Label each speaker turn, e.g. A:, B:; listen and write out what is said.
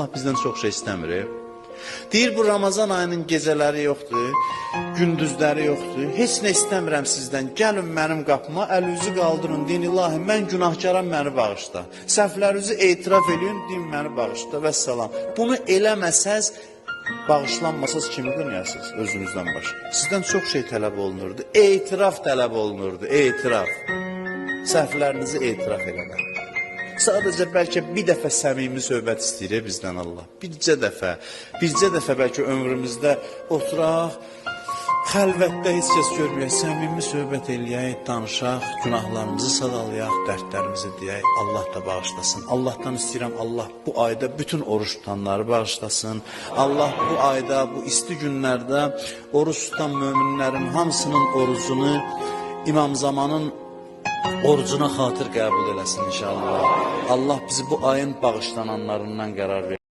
A: Allah bizdən çox şey istəmir. e. Deyir bu Ramazan ayının gecələri yoxdur, gündüzləri yoxdur. Heç nə istəmirəm sizdən. Gəlin mənim qapıma, əlinizi qaldırın, deyin ilahi, mən günahkaram, məni bağışla. Səhvlərinizi etiraf eləyin, deyin məni bağışla və salam. Bunu eləməsəz bağışlanmasaz kimi qınayasınız özünüzdən başqa. Sizdən çox şey tələb olunurdu. Etiraf tələb olunurdu, etiraf. Səhvlərinizi etiraf eləmək. Sadəcə bəlkə bir dəfə səmimi söhbət istəyir bizdən Allah. Bircə dəfə, bircə dəfə bəlkə ömrümüzdə oturaq, xəlvətdə heç kəs görməyək, səmimi söhbət eləyək, danışaq, günahlarımızı sadalayaq, dərdlərimizi deyək, Allah da bağışlasın. Allahdan istəyirəm Allah bu ayda bütün oruç tutanları bağışlasın. Allah bu ayda, bu isti günlərdə oruç tutan möminlərin hamısının orucunu İmam Zamanın orucuna xatir qəbul eləsin inşallah. Allah bizi bu ayın bağışlananlarından qərar versin.